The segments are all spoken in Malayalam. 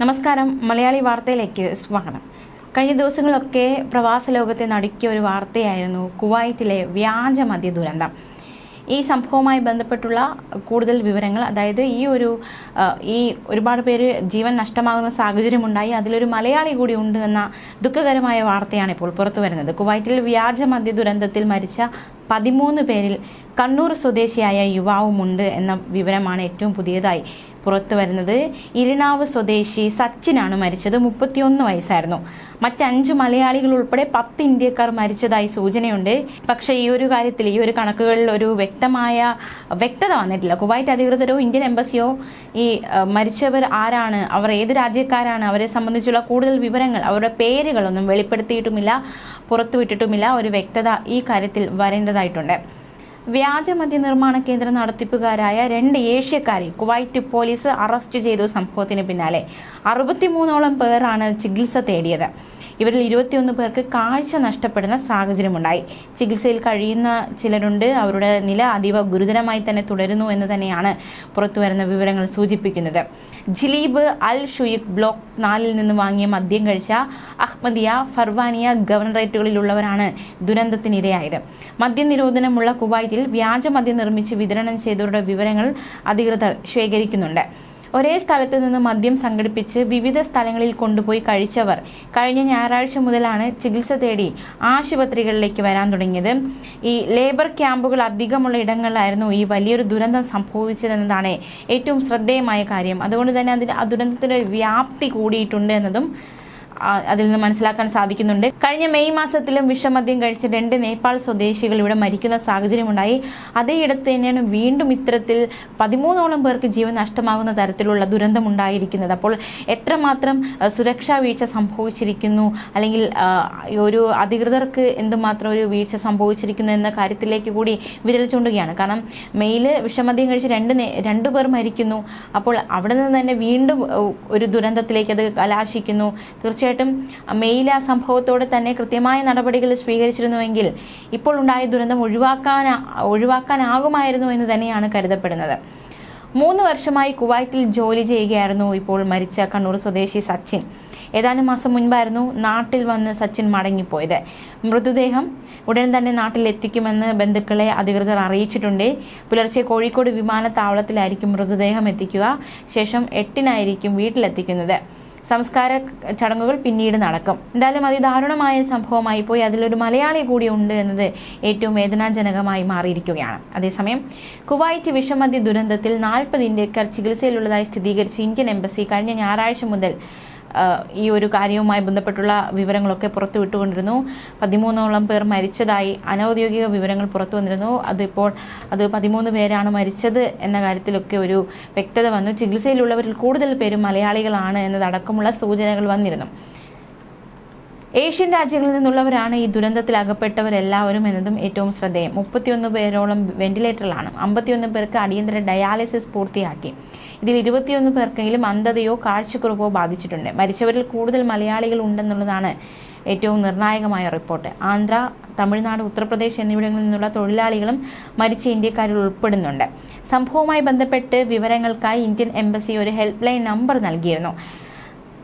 നമസ്കാരം. മലയാളി വാർത്തയിലേക്ക് സ്വാഗതം. കഴിഞ്ഞ ദിവസങ്ങളൊക്കെ പ്രവാസ ലോകത്തെ നടുക്കിയ ഒരു വാർത്തയായിരുന്നു കുവൈറ്റിലെ വ്യാജ മദ്യ ദുരന്തം. ഈ സംഭവവുമായി ബന്ധപ്പെട്ടുള്ള കൂടുതൽ വിവരങ്ങൾ അതായത് ഈ ഒരു ഈ ഒരുപാട് പേര് ജീവൻ നഷ്ടമാകുന്ന സാഹചര്യമുണ്ടായി. അതിലൊരു മലയാളി കൂടി ഉണ്ട് എന്ന ദുഃഖകരമായ വാർത്തയാണ് ഇപ്പോൾ പുറത്തു വരുന്നത് കുവൈറ്റിൽ വ്യാജ മദ്യ ദുരന്തത്തിൽ മരിച്ച പതിമൂന്ന് പേരിൽ കണ്ണൂർ സ്വദേശിയായ യുവാവുമുണ്ട് എന്ന വിവരമാണ് ഏറ്റവും പുതിയതായി പുറത്തു വരുന്നത്. ഇരിണാവ് സ്വദേശി സച്ചിനാണ് മരിച്ചത്. മുപ്പത്തിയൊന്ന് വയസ്സായിരുന്നു. മറ്റഞ്ച് മലയാളികൾ ഉൾപ്പെടെ പത്ത് ഇന്ത്യക്കാർ മരിച്ചതായി സൂചനയുണ്ട്. പക്ഷേ ഈ ഒരു കാര്യത്തിൽ ഈ ഒരു കണക്കുകളിൽ ഒരു വ്യക്തമായ വ്യക്തത വന്നിട്ടില്ല. കുവൈറ്റ് അധികൃതരോ ഇന്ത്യൻ എംബസിയോ ഈ മരിച്ചവർ ആരാണ്? അവർ ഏത് രാജ്യക്കാരാണ്? അവരെ സംബന്ധിച്ചുള്ള കൂടുതൽ വിവരങ്ങൾ അവരുടെ പേരുകളൊന്നും വെളിപ്പെടുത്തിയിട്ടുമില്ല. പുറത്തുവിട്ടിട്ടുമില്ല. ഒരു വ്യക്തത ഈ കാര്യത്തിൽ വരേണ്ടതായിട്ടുണ്ട്. വ്യാജ മദ്യ നിർമ്മാണ കേന്ദ്ര നടത്തിപ്പുകാരായ രണ്ട് ഏഷ്യക്കാരെ കുവൈറ്റ് പോലീസ് അറസ്റ്റ് ചെയ്തു സംഭവത്തിന് പിന്നാലെ. അറുപത്തിമൂന്നോളം പേരാണ് ചികിത്സ തേടിയത്. ഇവരിൽ ഇരുപത്തിയൊന്ന് പേർക്ക് കാഴ്ച നഷ്ടപ്പെടുന്ന സാഹചര്യമുണ്ടായി. ചികിത്സയിൽ കഴിയുന്ന ചിലരുണ്ട്. അവരുടെ നില അതീവ ഗുരുതരമായി തന്നെ തുടരുന്നു എന്ന് തന്നെയാണ് പുറത്തുവരുന്ന വിവരങ്ങൾ സൂചിപ്പിക്കുന്നത്. ജിലീബ് അൽ ഷുയിഖ് ബ്ലോക്ക് നാലിൽ നിന്ന് വാങ്ങിയ മദ്യം കഴിച്ച അഹ്മദിയ ഫർവാനിയ ഗവർണറേറ്റുകളിലുള്ളവരാണ് ദുരന്തത്തിനിരയായത്. മദ്യനിരോധനമുള്ള കുവൈറ്റിൽ വ്യാജ മദ്യം നിർമ്മിച്ച് വിതരണം ചെയ്തവരുടെ വിവരങ്ങൾ അധികൃതർ ശേഖരിക്കുന്നുണ്ട്. ഒരേ സ്ഥലത്ത് നിന്ന് മദ്യം സംഘടിപ്പിച്ച് വിവിധ സ്ഥലങ്ങളിൽ കൊണ്ടുപോയി കഴിച്ചവർ കഴിഞ്ഞ ഞായറാഴ്ച മുതലാണ് ചികിത്സ തേടി ആശുപത്രികളിലേക്ക് വരാൻ തുടങ്ങിയത്. ഈ ലേബർ ക്യാമ്പുകൾ അധികമുള്ള ഇടങ്ങളിലായിരുന്നു ഈ വലിയൊരു ദുരന്തം സംഭവിച്ചതെന്നതാണ് ഏറ്റവും ശ്രദ്ധേയമായ കാര്യം. അതുകൊണ്ട് തന്നെ അതിന്റെ ആ ദുരന്തത്തിന്റെ വ്യാപ്തി കൂടിയിട്ടുണ്ട് എന്നതും അതിൽ നിന്ന് മനസ്സിലാക്കാൻ സാധിക്കുന്നുണ്ട്. കഴിഞ്ഞ മെയ് മാസത്തിലും വിഷമദ്യം കഴിച്ച രണ്ട് നേപ്പാൾ സ്വദേശികൾ ഇവിടെ മരിക്കുന്ന സാഹചര്യമുണ്ടായി. അതേ ഇടത്ത് തന്നെയാണ് വീണ്ടും ഇത്തരത്തിൽ പതിമൂന്നോളം പേർക്ക് ജീവൻ നഷ്ടമാകുന്ന തരത്തിലുള്ള ദുരന്തം ഉണ്ടായിരിക്കുന്നത് അപ്പോൾ എത്രമാത്രം സുരക്ഷാ വീഴ്ച സംഭവിച്ചിരിക്കുന്നു? അല്ലെങ്കിൽ ഒരു അധികൃതർക്ക് എന്തുമാത്രം ഒരു വീഴ്ച സംഭവിച്ചിരിക്കുന്നു എന്ന കാര്യത്തിലേക്ക് കൂടി വിരൽ ചൂണ്ടുകയാണ്. കാരണം മെയിൽ വിഷമദ്യം കഴിച്ച് രണ്ട് രണ്ടു പേർ മരിക്കുന്നു. അപ്പോൾ അവിടെ നിന്ന് തന്നെ വീണ്ടും ഒരു ദുരന്തത്തിലേക്ക് അത് കലാശിക്കുന്നു. തീർച്ചയായിട്ടും മെയിൽ ആ സംഭവത്തോടെ തന്നെ കൃത്യമായ നടപടികൾ സ്വീകരിച്ചിരുന്നുവെങ്കിൽ ഇപ്പോൾ ഉണ്ടായ ദുരന്തം ഒഴിവാക്കാൻ ഒഴിവാക്കാനാകുമായിരുന്നു എന്ന് തന്നെയാണ് കരുതപ്പെടുന്നത്. മൂന്ന് വർഷമായി കുവൈത്തിൽ ജോലി ചെയ്യുകയായിരുന്നു ഇപ്പോൾ മരിച്ച കണ്ണൂർ സ്വദേശി സച്ചിൻ. ഏതാനും മാസം മുൻപായിരുന്നു നാട്ടിൽ വന്ന് സച്ചിൻ മടങ്ങിപ്പോയത്. മൃതദേഹം ഉടൻ തന്നെ നാട്ടിൽ എത്തിക്കുമെന്ന് ബന്ധുക്കളെ അധികൃതർ അറിയിച്ചിട്ടുണ്ട്. പുലർച്ചെ കോഴിക്കോട് വിമാനത്താവളത്തിലായിരിക്കും മൃതദേഹം എത്തിക്കുക. ശേഷം എട്ടിനായിരിക്കും വീട്ടിലെത്തിക്കുന്നത്. സംസ്കാര ചടങ്ങുകൾ പിന്നീട് നടക്കും. എന്തായാലും അതിദാരുണമായ സംഭവമായി പോയി. അതിലൊരു മലയാളി കൂടി ഉണ്ട് എന്നത് ഏറ്റവും വേദനാജനകമായി മാറിയിരിക്കുകയാണ്. അതേസമയം കുവൈറ്റ് വിഷമതി ദുരന്തത്തിൽ നാൽപ്പത് ഇന്ത്യക്കാർ ചികിത്സയിലുള്ളതായി സ്ഥിരീകരിച്ച് ഇന്ത്യൻ എംബസി കഴിഞ്ഞ ഞായറാഴ്ച മുതൽ ഈ ഒരു കാര്യവുമായി ബന്ധപ്പെട്ടുള്ള വിവരങ്ങളൊക്കെ പുറത്തു വിട്ടുകൊണ്ടിരുന്നു. പതിമൂന്നോളം പേർ മരിച്ചതായി അനൗദ്യോഗിക വിവരങ്ങൾ പുറത്തു വന്നിരുന്നു. അതിപ്പോൾ അത് പതിമൂന്ന് പേരാണ് മരിച്ചത് എന്ന കാര്യത്തിലൊക്കെ ഒരു വ്യക്തത വന്നു. ചികിത്സയിലുള്ളവരിൽ കൂടുതൽ പേരും മലയാളികളാണ് എന്നതടക്കമുള്ള സൂചനകൾ വന്നിരുന്നു. ഏഷ്യൻ രാജ്യങ്ങളിൽ നിന്നുള്ളവരാണ് ഈ ദുരന്തത്തിൽ അകപ്പെട്ടവരെല്ലാവരും എന്നതും ഏറ്റവും ശ്രദ്ധേയം. മുപ്പത്തിയൊന്ന് പേരോളം വെന്റിലേറ്ററിലാണ്. അമ്പത്തിയൊന്ന് പേർക്ക് അടിയന്തര ഡയാലിസിസ് പൂർത്തിയാക്കി. ഇതിൽ ഇരുപത്തിയൊന്ന് പേർക്കെങ്കിലും അന്ധതയോ കാഴ്ചക്കുറവോ ബാധിച്ചിട്ടുണ്ട്. മരിച്ചവരിൽ കൂടുതൽ മലയാളികൾ ഉണ്ടെന്നുള്ളതാണ് ഏറ്റവും നിർണായകമായ റിപ്പോർട്ട്. ആന്ധ്ര തമിഴ്നാട് ഉത്തർപ്രദേശ് എന്നിവിടങ്ങളിൽ നിന്നുള്ള തൊഴിലാളികളും മരിച്ച ഇന്ത്യക്കാരിൽ ഉൾപ്പെടുന്നുണ്ട്. സംഭവവുമായി ബന്ധപ്പെട്ട് വിവരങ്ങൾക്കായി ഇന്ത്യൻ എംബസി ഒരു ഹെൽപ്പ് ലൈൻ നമ്പർ നൽകിയിരുന്നു.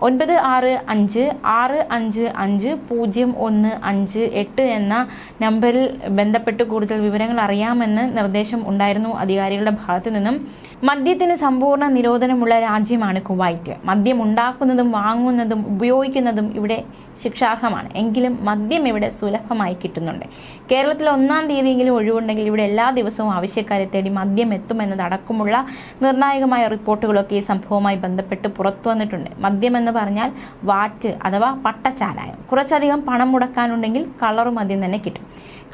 ഒൻപത് ആറ് അഞ്ച് ആറ് അഞ്ച് അഞ്ച് പൂജ്യം ഒന്ന് അഞ്ച് എട്ട് എന്ന നമ്പറിൽ ബന്ധപ്പെട്ട് കൂടുതൽ വിവരങ്ങൾ അറിയാമെന്ന് നിർദ്ദേശം ഉണ്ടായിരുന്നു അധികാരികളുടെ ഭാഗത്തു നിന്നും. മദ്യത്തിന് സമ്പൂർണ നിരോധനമുള്ള രാജ്യമാണ് കുവൈറ്റ്. മദ്യം ഉണ്ടാക്കുന്നതും വാങ്ങുന്നതും ഉപയോഗിക്കുന്നതും ഇവിടെ ശിക്ഷാർഹമാണ്. എങ്കിലും മദ്യം ഇവിടെ സുലഭമായി കിട്ടുന്നുണ്ട്. കേരളത്തിൽ ഒന്നാം തീയതിയെങ്കിലും ഒഴിവുണ്ടെങ്കിൽ ഇവിടെ എല്ലാ ദിവസവും ആവശ്യക്കാരെ തേടി മദ്യം എത്തുമെന്നതടക്കമുള്ള നിർണായകമായ റിപ്പോർട്ടുകളൊക്കെ ഈ സംഭവവുമായി ബന്ധപ്പെട്ട് പുറത്തു വന്നിട്ടുണ്ട് മദ്യം എന്ന് പറഞ്ഞാൽ വാറ്റ് അഥവാ പട്ടച്ചാരായം കുറച്ചധികം പണം മുടക്കാനുണ്ടെങ്കിൽ കളർ മദ്യം തന്നെ കിട്ടും.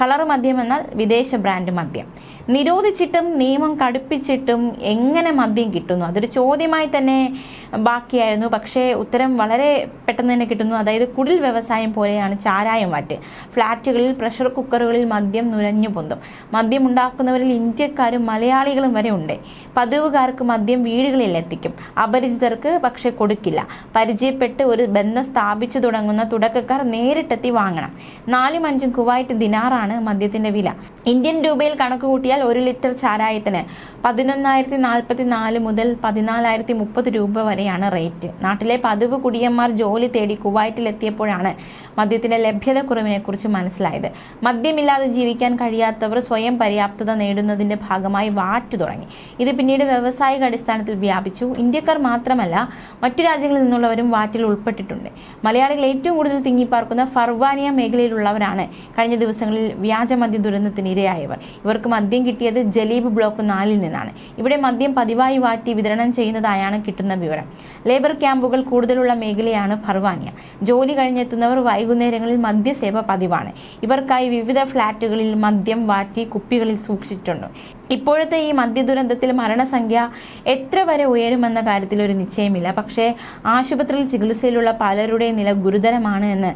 കളർ മദ്യം എന്നാൽ വിദേശ ബ്രാൻഡ് മദ്യം. നിരോധിച്ചിട്ടും നിയമം കടുപ്പിച്ചിട്ടും എങ്ങനെ മദ്യം കിട്ടുന്നു? അതൊരു ചോദ്യമായി തന്നെ ബാക്കിയായിരുന്നു. പക്ഷേ ഉത്തരം വളരെ പെട്ടെന്ന് തന്നെ കിട്ടുന്നു. അതായത് കുടിൽ വ്യവസായം പോലെയാണ് ചാരായം വാറ്റ്. ഫ്ലാറ്റുകളിൽ പ്രഷർ കുക്കറുകളിൽ മദ്യം നുരഞ്ഞു പൊന്തും. മദ്യം ഉണ്ടാക്കുന്നവരിൽ ഇന്ത്യക്കാരും മലയാളികളും വരെ ഉണ്ട്. പതിവുകാർക്ക് മദ്യം വീടുകളിൽ എത്തിക്കും. അപരിചിതർക്ക് പക്ഷെ കൊടുക്കില്ല. പരിചയപ്പെട്ട് ഒരു ബന്ധം സ്ഥാപിച്ചു തുടങ്ങുന്ന തുടക്കക്കാർ നേരിട്ടെത്തി വാങ്ങണം. നാലും അഞ്ചും കുവൈറ്റ് ദിനാറാണ് മദ്യത്തിന്റെ വില. ഇന്ത്യൻ രൂപയിൽ കണക്ക് നോക്കിയാൽ ഒരു ലിറ്റർ ചാരായത്തിന് പതിനൊന്നായിരത്തി നാൽപ്പത്തി നാല് മുതൽ പതിനാലായിരത്തി മുപ്പത് രൂപ വരെയാണ് റേറ്റ്. നാട്ടിലെ പതിവ് കുടിയന്മാർ ജോലി തേടി കുവൈറ്റിലെത്തിയപ്പോഴാണ് മദ്യത്തിന്റെ ലഭ്യതക്കുറവിനെ കുറിച്ച് മനസ്സിലായത്. മദ്യമില്ലാതെ ജീവിക്കാൻ കഴിയാത്തവർ സ്വയം പര്യാപ്തത നേടുന്നതിന്റെ ഭാഗമായി വാറ്റ് തുടങ്ങി. ഇത് പിന്നീട് വ്യവസായിക അടിസ്ഥാനത്തിൽ വ്യാപിച്ചു. ഇന്ത്യക്കാർ മാത്രമല്ല മറ്റു രാജ്യങ്ങളിൽ നിന്നുള്ളവരും വാറ്റിൽ ഉൾപ്പെട്ടിട്ടുണ്ട്. മലയാളികൾ ഏറ്റവും കൂടുതൽ തിങ്ങിപ്പാർക്കുന്ന ഫർവാനിയ മേഖലയിലുള്ളവരാണ് കഴിഞ്ഞ ദിവസങ്ങളിൽ വ്യാജമദ്യ ദുരന്തത്തിന് ഇരയായവർ ഇവർക്ക് മദ്യം കിട്ടിയത് ജലീബ് ബ്ലോക്ക് നാലിൽ നിന്നാണ്. ഇവിടെ മദ്യം പതിവായി വാറ്റി വിതരണം ചെയ്യുന്നതായാണ് കിട്ടുന്ന വിവരം. ലേബർ ക്യാമ്പുകൾ കൂടുതലുള്ള മേഖലയാണ് ഫർവാനിയ. ജോലി കഴിഞ്ഞെത്തുന്നവർ വൈകുന്നേരങ്ങളിൽ മദ്യസേവ പതിവാണ്. ഇവർക്കായി വിവിധ ഫ്ളാറ്റുകളിൽ മദ്യം വാറ്റി കുപ്പികളിൽ സൂക്ഷിച്ചിട്ടുണ്ട്. ഇപ്പോഴത്തെ ഈ മദ്യ ദുരന്തത്തിൽ മരണസംഖ്യ എത്ര വരെ ഉയരുമെന്ന കാര്യത്തിൽ ഒരു നിശ്ചയമില്ല. പക്ഷേ ആശുപത്രിയിൽ ചികിത്സയിലുള്ള പലരുടെ നില ഗുരുതരമാണ് എന്ന്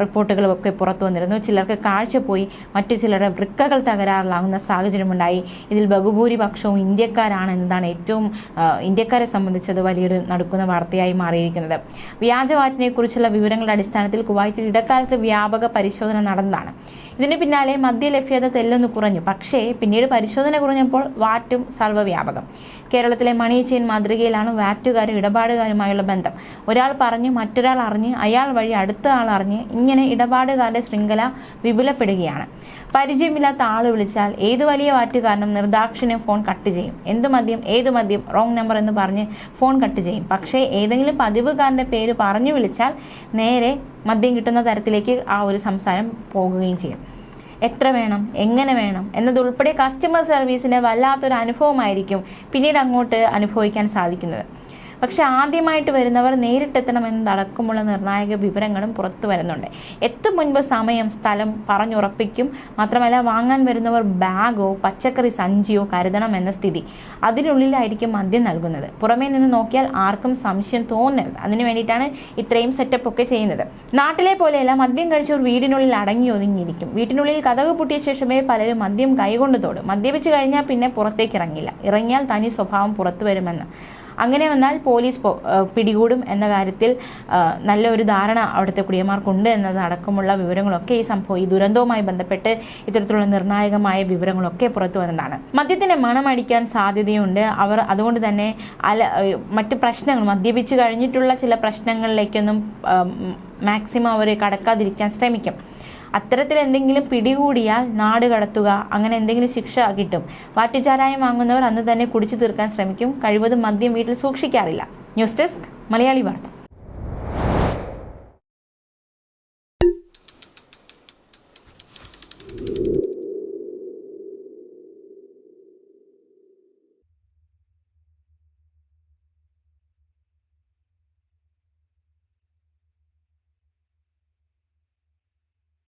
റിപ്പോർട്ടുകളൊക്കെ പുറത്തു വന്നിരുന്നു. ചിലർക്ക് കാഴ്ച പോയി മറ്റു ചിലരുടെ വൃക്കകൾ തകരാറിലാകുന്ന സാഹചര്യമുണ്ടായി ഇതിൽ ബഹുഭൂരിപക്ഷവും ഇന്ത്യക്കാരാണ് എന്നതാണ് ഏറ്റവും ഇന്ത്യക്കാരെ സംബന്ധിച്ചത് വലിയൊരു നടക്കുന്ന വാർത്തയായി മാറിയിരിക്കുന്നത്. വ്യാജവാറ്റിനെ കുറിച്ചുള്ള വിവരങ്ങളുടെ അടിസ്ഥാനത്തിൽ കുവൈത്തിൽ ഇടക്കാലത്ത് വ്യാപക പരിശോധന നടന്നതാണ്. ഇതിന് പിന്നാലെ മദ്യലഭ്യത തെല്ലൊന്ന് കുറഞ്ഞു. പക്ഷേ പിന്നീട് പരിശോധന കുറഞ്ഞപ്പോൾ വാറ്റും സർവവ്യാപകം. കേരളത്തിലെ മണി ചെയിൻ മാതൃകയിലാണ് വാറ്റുകാരും ഇടപാടുകാരുമായുള്ള ബന്ധം. ഒരാൾ പറഞ്ഞ് മറ്റൊരാൾ അറിഞ്ഞ് അയാൾ വഴി അടുത്ത ആൾ അറിഞ്ഞ് ഇങ്ങനെ ഇടപാടുകാരുടെ ശൃംഖല വിപുലപ്പെടുകയാണ്. പരിചയമില്ലാത്ത ആൾ വിളിച്ചാൽ ഏത് വലിയ വാറ്റുകാരനും നിർദാക്ഷിണ്യം ഫോൺ കട്ട് ചെയ്യും. എന്ത് മദ്യം ഏത് മദ്യം റോങ് നമ്പർ എന്ന് പറഞ്ഞ് ഫോൺ കട്ട് ചെയ്യും. പക്ഷേ ഏതെങ്കിലും പതിവുകാരന്റെ പേര് പറഞ്ഞു വിളിച്ചാൽ നേരെ മദ്യം കിട്ടുന്ന തരത്തിലേക്ക് ആ ഒരു സംസാരം പോകുകയും ചെയ്യും. എത്ര വേണം? എങ്ങനെ വേണം? എന്നതുൾപ്പെടെ കസ്റ്റമർ സർവീസിന് വല്ലാത്തൊരു അനുഭവമായിരിക്കും പിന്നീട് അങ്ങോട്ട് അനുഭവിക്കാൻ സാധിക്കുന്നത്. പക്ഷെ ആദ്യമായിട്ട് വരുന്നവർ നേരിട്ടെത്തണമെന്നതടക്കമുള്ള നിർണായക വിവരങ്ങളും പുറത്തു വരുന്നുണ്ട്. എത്തും മുൻപ് സമയം സ്ഥലം പറഞ്ഞുറപ്പിക്കും. മാത്രമല്ല വാങ്ങാൻ വരുന്നവർ ബാഗോ പച്ചക്കറി സഞ്ചിയോ കരുതണം എന്ന സ്ഥിതി അതിനുള്ളിലായിരിക്കും മദ്യം നൽകുന്നത്. പുറമേ നിന്ന് നോക്കിയാൽ ആർക്കും സംശയം തോന്നരുത്. അതിനു വേണ്ടിയിട്ടാണ് ഇത്രയും സെറ്റപ്പ് ഒക്കെ ചെയ്യുന്നത്. നാട്ടിലെ പോലെയല്ല മദ്യം കഴിച്ചവർ വീടിനുള്ളിൽ അടങ്ങി ഒതുങ്ങിയിരിക്കും. വീട്ടിനുള്ളിൽ കഥക് പൂട്ടിയ ശേഷമേ പലരും മദ്യം കൈകൊണ്ട് തോടും. മദ്യപിച്ച് കഴിഞ്ഞാൽ പിന്നെ പുറത്തേക്ക് ഇറങ്ങില്ല. ഇറങ്ങിയാൽ തനി സ്വഭാവം പുറത്തു വരുമെന്ന്. അങ്ങനെ വന്നാൽ പോലീസ് പിടികൂടും എന്ന കാര്യത്തിൽ നല്ലൊരു ധാരണ അവിടുത്തെ കുടിയന്മാർക്കുണ്ട് എന്നതടക്കമുള്ള വിവരങ്ങളൊക്കെ ഈ സംഭവം ഈ ദുരന്തവുമായി ബന്ധപ്പെട്ട് ഇത്തരത്തിലുള്ള നിർണായകമായ വിവരങ്ങളൊക്കെ പുറത്തു വന്നതാണ്. മദ്യത്തിന് മണമടിക്കാൻ സാധ്യതയുണ്ട്. അവർ അതുകൊണ്ട് തന്നെ അല മറ്റ് പ്രശ്നങ്ങൾ മദ്യപിച്ച് കഴിഞ്ഞിട്ടുള്ള ചില പ്രശ്നങ്ങളിലേക്കൊന്നും മാക്സിമം അവർ കടക്കാതിരിക്കാൻ ശ്രമിക്കും. അത്തരത്തിൽ എന്തെങ്കിലും പിടികൂടിയാൽ നാട് കടത്തുക അങ്ങനെ എന്തെങ്കിലും ശിക്ഷ കിട്ടും. വാറ്റുചാരായം വാങ്ങുന്നവർ അന്ന് തന്നെ കുടിച്ചു തീർക്കാൻ ശ്രമിക്കും. കഴിവതും മദ്യം വീട്ടിൽ സൂക്ഷിക്കാറില്ല. ന്യൂസ് ഡെസ്ക് മലയാളി വാർത്ത.